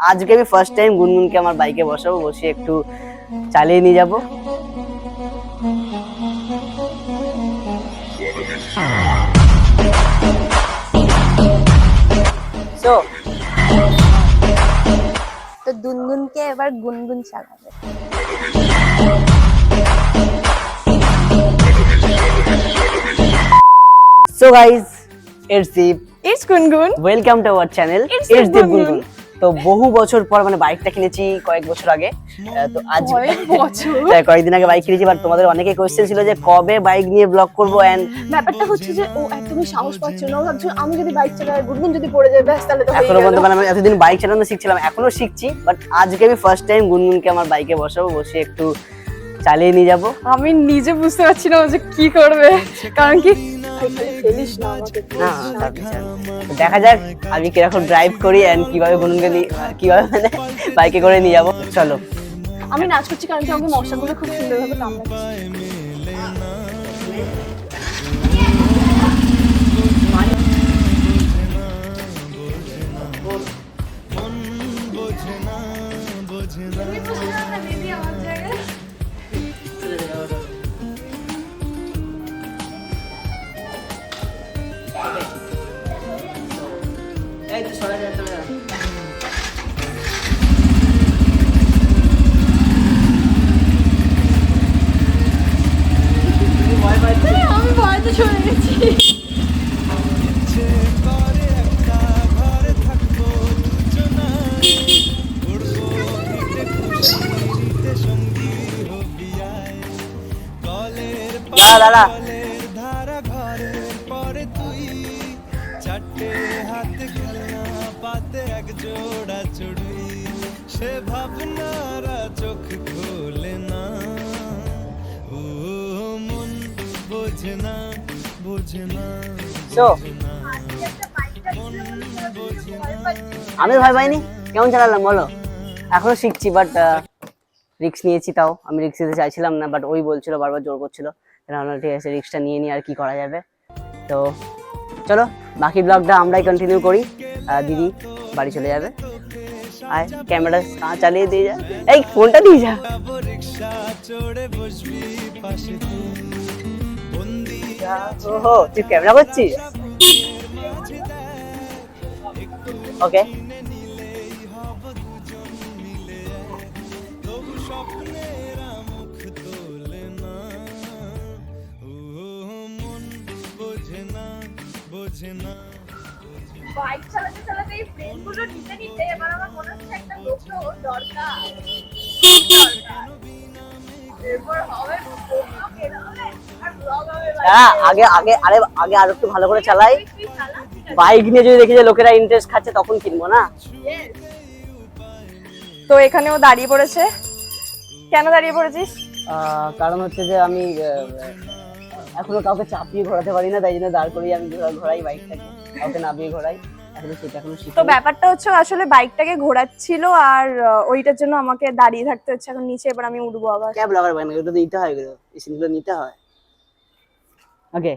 আজকে আমি first time গুনগুনকে আমার বাইকে বসাবো বসে একটু চালিয়ে নিয়ে যাব। তো তো দুনগুনকে এবার গুনগুন চালাবে। So guys it's Deep it's Gungun welcome to our channel It's it's Deep Gungun. তো বহু বছর পর মানে বাইকটা কিনেছি কয়েক বছর আগে তো আজ বছর? হ্যাঁ, কয়েকদিন আগে বাইক কিনেছি বাট তোমাদের অনেকে কোয়েশ্চেন ছিল যে কবে বাইক নিয়ে ব্লগ করব এন্ড ব্যাপারটা হচ্ছে যে ও একদমই সাহস পাচ্ছে না ভাবছে আমি যদি বাইক চালাই গুনগুন যদি পড়ে যায় ব্যাস তাহলে তো এখনও। পর্যন্ত মানে আমি এতদিন বাইক চালানো শিখছিলাম এখনও শিখছি বাট আজকে আমি ফার্স্ট টাইম গুনগুনকে আমার বাইকে বসাবো বসে একটু চালিয়ে নিয়ে যাব আমি নিজে বুঝতে পারছি না যে কি করবে কারণ কি ফেলিস না। না দেখা যাক আমি কীরকম ড্রাইভ করি এন্ড কীভাবে নিয়ে- কীভাবে মানে বাইকে করে নিয়ে যাব। চলো। আমি নাচ করছি কারণ কি আমাকে মশাগুলো খুব সুন্দরভাবে কামড়াচ্ছে। আমি হাতে খেলনা পাতে এক জোড়া চড়ুই? সে ভাবনারা চোখ খোলে না। ও মন বোঝে না বোঝে না আমি ভয় পাইনি? কেমন চালালাম বলো? এখনও শিখছি বাট রিক্স নিয়েছি তাও। আমি রিক্স নিতে চাইছিলাম না বাট ওই বলছিল বারবার জোর করছিল। ঠিক আছে রিক্সটা নিয়ে নিই আর কি করা যাবে। তো চলো। বাকি ব্লগটা আমরাই কন্টিনিউ করি। দিদি বাড়ি চলে যাবে। আর ক্যামেরা চালিয়ে দিয়ে যা। এই ফোনটা দিয়ে যা। ও তুই ক্যামেরা করছিস? ওকে বোঝে না বাইক চালাতে চালাতে এই ফ্রেন্ড নিতে নিতে এবার আমার মনে হচ্ছে একটা লোকও দরকার। দরকার। এরপর হবে লোকও কেনা হবে আর ব্লগ হবে হ্যাঁ আগে আগে আরে আগে আর একটু ভালো করে চালাই। বাইক নিয়ে যদি দেখি যে লোকেরা ইন্টারেস্ট খাচ্ছে তখন কিনবো না? তো এখানেও দাঁড়িয়ে পড়েছে। কেন দাঁড়িয়ে পড়েছিস? কারণ হচ্ছে যে আমি এখনও কাউকে চাপিয়ে ঘোরাতে পারি না তাই জন্য দাঁড় করিয়ে আমি ঘোরা- ঘোরাই বাইকটাকে কাউকে নামিয়ে ঘোরাই তো ব্যাপারটা হচ্ছে আসলে বাইকটাকে ঘোরাচ্ছিল আর ওইটার জন্য আমাকে দাঁড়িয়ে থাকতে হচ্ছে এখন নিচে এবার আমি উঠবো আবার। ক্যাব লাগার বাইক ওটা তো নিতে হয় এগুলো এই সিনগুলো নিতে হয়। ওকে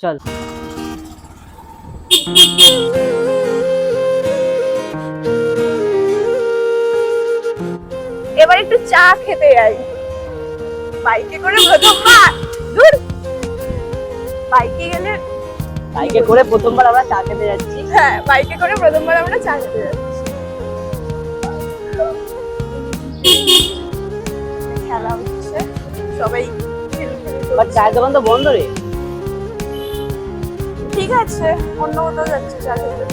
চল। এবার একটু চা খেতে যাই। বাইকে করে প্রথমবার দূর বাইকে গেলে বাইকে করে প্রথমবার আমরা চা খেতে যাচ্ছি। হ্যাঁ বাইকে করে প্রথমবার আমরা চা খেতে যাচ্ছি। খেলা হচ্ছে। সবাই বাট চায়ের দোকান তো বন্ধ রে। ঠিক আছে অন্য কোথাও যাচ্ছে চা খেতে।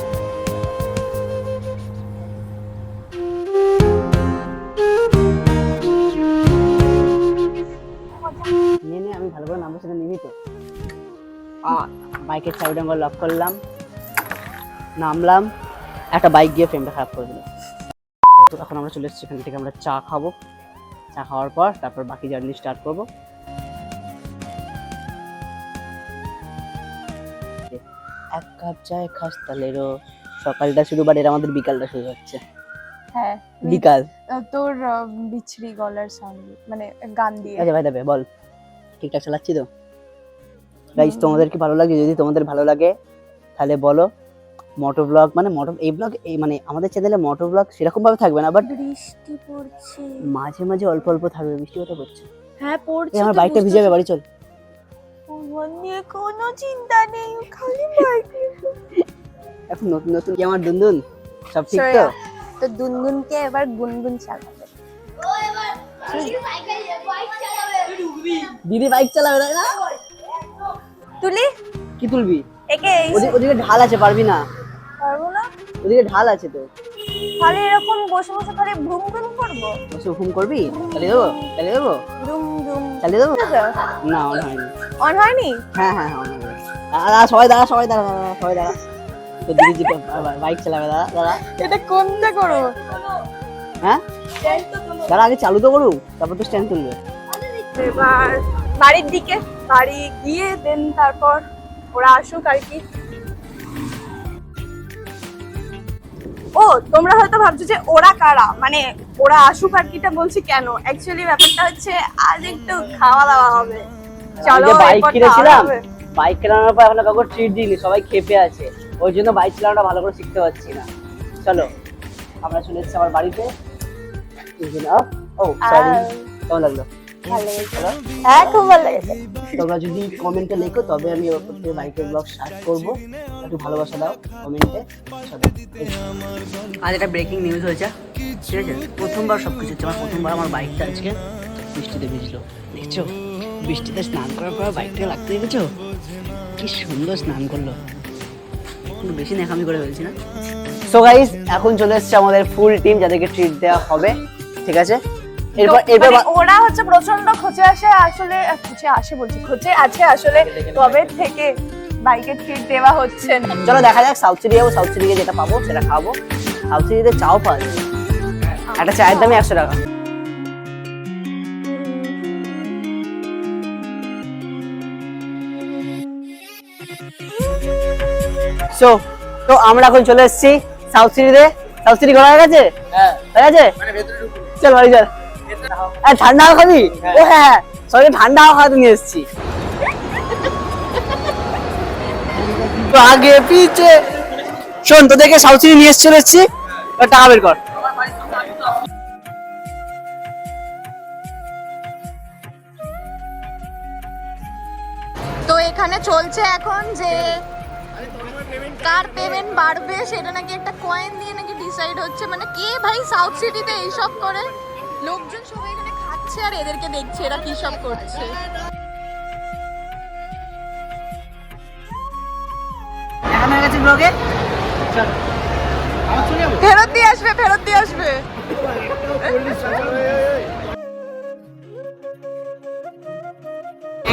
নিয়ে আমি ভালো করে নামবো সেটা নিবি তো। বাইকের চাবিটা আমরা লক করলাম নামলাম একটা বাইক গিয়ে ফ্রেমটা খারাপ করে দিল। তো এখন আমরা চলে এসেছি এখান থেকে আমরা চা খাব। চা খাওয়ার পর তারপর বাকি জার্নি স্টার্ট করব। এক কাপ চায় খাস তাহলেরও সকালটা শুরু বাট এর আমাদের বিকালটা শুরু হচ্ছে। হ্যাঁ বিকাল। তোর বিছড়ি গলার সাউন্ড মানে গান দিয়ে। আচ্ছা ভাই দেবে বল। ঠিকঠাক চালাচ্ছি তো? গাইজ তোমাদের কি ভালো লাগে যদি তোমাদের ভালো লাগে তাহলে বলো মোটো ব্লগ মানে মোটো এই ব্লগ এই মানে আমাদের চ্যানেলে মোটো ব্লগ সেরকম ভাবে থাকবে না বাট বৃষ্টি পড়ছে। মাঝে মাঝে অল্প অল্প থাকবে বৃষ্টি কথা পড়ছে। হ্যাঁ পড়ছে আমার বাইকটা ভিজে যাবে বাড়ি চল। নিয়ে কোনো চিন্তা নেই খালি বাইক এখন নতুন নতুন কি আমার দুনদুন? সব ঠিক তো? তো দুনদুনকে এবার গুনগুন চালাবে। দিদি বাইক চালাবে না? তুলি? কি তুলবি? একে ওদিকে ঢাল আছে পারবি না? পারব না? ওদিকে ঢাল আছে তো। খালি এরকম বসে বসে খালি ভ্রুম ভ্রুম করব? বসে হুকুম করবি? চালিয়ে দেবো? চালিয়ে দেবো? ভ্রুম ভ্রুম। চালিয়ে দেবো? না অন হয়নি। অন হয়নি? হ্যাঁ হ্যাঁ হ্যাঁ হয়ে গেছে। দাঁড়া দাঁড়া, সবাই দাঁড়া সবাই দাঁড়া সবাই দাঁড়া। তো দিদি যেটা বাইক চালাবে দাঁড়া দাঁড়া। এটা কোনটা করো হ্যাঁ? দাঁড়া আগে চালু তো করুক তারপর তো স্ট্যান্ড তুলবে। এবার বাড়ির দিকে বাড়ি গিয়ে দেন তারপর ওরা আসুক আর কি। ও তোমরা হয়তো ভাবছ যে ওরা কারা? মানে ওরা আসুক আর কিটা বলছি কেন? অ্যাকচুয়ালি ব্যাপারটা হচ্ছে আজ একটু খাওয়া দাওয়া হবে। চলো বাইক কিনেছিলাম বাইক কেনানোর পর এখনও কাউকে ট্রিট দিইনি সবাই খেপে আছে। ওই জন্য বাইক চালানোটা ভালো করে শিখতে পারছি না। চলো আমরা চলে এসেছি আমার বাড়িতে। ও সরি কেমন লাগল? ভালো হ্যাঁ খুব ভালো লেগেছে। তোমরা যদি কমেন্টে লেখো তবে আমি ওর প্রতি বাইকের ব্লগ স্টার্ট করব। একটু ভালোবাসা দাও কমেন্টে আজ একটা ব্রেকিং নিউজ হয়েছে। ঠিক আছে? প্রথমবার সব কিছু হচ্ছে। আমার প্রথমবার আমার বাইকটা আজকে বৃষ্টিতে ভিজলো। দেখছ? বৃষ্টিতে স্নান করার পর বাইকটা লাগতে দেখেছ? কি সুন্দর স্নান করল। একটু বেশি নেখামি করে ফেলছি না। সো গাইস এখন চলে এসেছে আমাদের ফুল টিম যাদেরকে ট্রিট দেওয়া হবে। ঠিক আছে? এরপর এরপর মানে ওরা হচ্ছে প্রচণ্ড খোঁজে আসে আসলে আসে বলছি খোঁজে আছে আসলে তবে থেকে বাইকের ট্রিট দেওয়া হচ্ছে? না চলো দেখা যাক সাউথ সিটি যাব সাউথ সিটি যেটা পাবো সেটা খাব। সাউথ সিটিতে চাও পাওয়া যায়। একটা চায়ের দামই একশো টাকা। সো তো আমরা এখন চলে এসেছি সাউথ সিটিতে সাউথ সিটি ঘোরা হয়ে গেছে? হয়ে। গেছে? চল বাড়ি চল। হ্যাঁ ঠান্ডা খাবি? ও হ্যাঁ হ্যাঁ। সবাই ঠান্ডা খাওয়াতে নিয়ে এসেছি। তো আগে পিছে। শোন তোদেরকে সাউথ সিটি নিয়ে এসে চলে এসেছি টাকা বের কর। তো এখানে চলছে এখন যে কার পেমেন্ট বাড়বে সেটা নাকি একটা কয়েন দিয়ে নাকি ডিসাইড হচ্ছে। মানে কে ভাই সাউথ সিটিতে এইসব করে? লোকজন সবাই এখানে খাচ্ছে আর এদেরকে দেখছে এরা কি সব করছে। এখন হয়ে গেছে ব্লগে ফেরত দিয়ে আসবে ফেরত দিয়ে আসবে।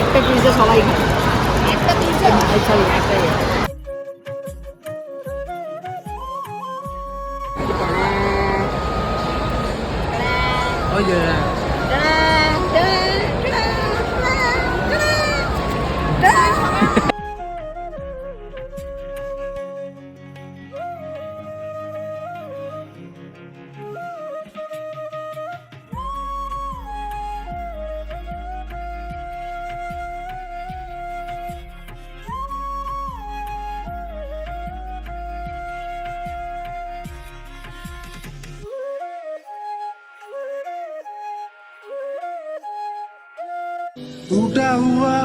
একটা পিজা সবাই একটা পিজা সরি একটা ওই যে टूटा हुआ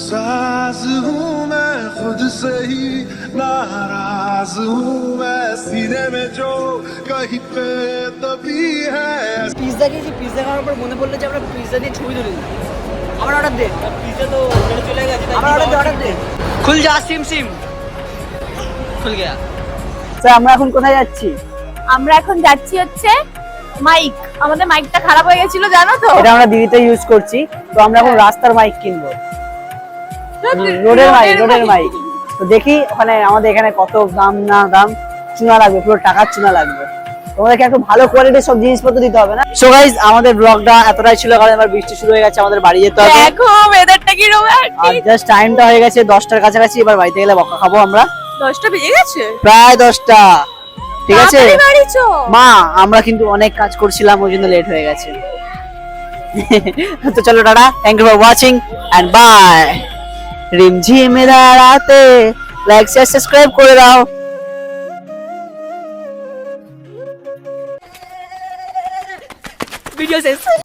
साज हूँ मैं खुद से ही नाराज हूँ मैं सीने में जो कहीं पे तभी है পিৎজা খেয়েছি পিৎজা খাওয়ার পর মনে পড়লো যে আমরা পিৎজা দিয়ে ছবি তুলি আমার অর্ডার দে পিৎজা তো চলে গেছে আমার অর্ডার দে অর্ডার দে খুল যা সিম সিম খুল গয়া স্যার আমরা এখন কোথায় যাচ্ছি আমরা এখন যাচ্ছি হচ্ছে মাইক আমাদের মাইকটা খারাপ হয়ে গেছিল জানো তো? এটা আমরা দিদিতে ইউজ করছি তো আমরা এখন রাস্তার মাইক কিনবো। রোডের মাইক রোডের মাইক তো দেখি ওখানে আমাদের এখানে কত দাম না দাম চুনা লাগবে পুরো টাকার চুনা লাগবে। তোমাদেরকে একটু ভালো কোয়ালিটির সব জিনিসপত্র দিতে হবে না? সো গাইজ আমাদের ব্লগটা এতটাই ছিল কারণ এবার বৃষ্টি শুরু হয়ে গেছে আমাদের বাড়ি যেতে হবে। দেখো ওয়েদারটা কি আর জাস্ট টাইমটা হয়ে গেছে দশটার কাছাকাছি এবার বাড়িতে গেলে বকা খাব আমরা। দশটা বেজে গেছে? প্রায় দশটা। ঠিক আছে? মা আমরা কিন্তু অনেক কাজ করছিলাম ওই জন্য লেট হয়ে গেছে। তো চলো দাদা thank you for watching and bye Rimjhim রাতে লাইক শেয়ার সাবস্ক্রাইব করে দাও। ভিডিও শেষ।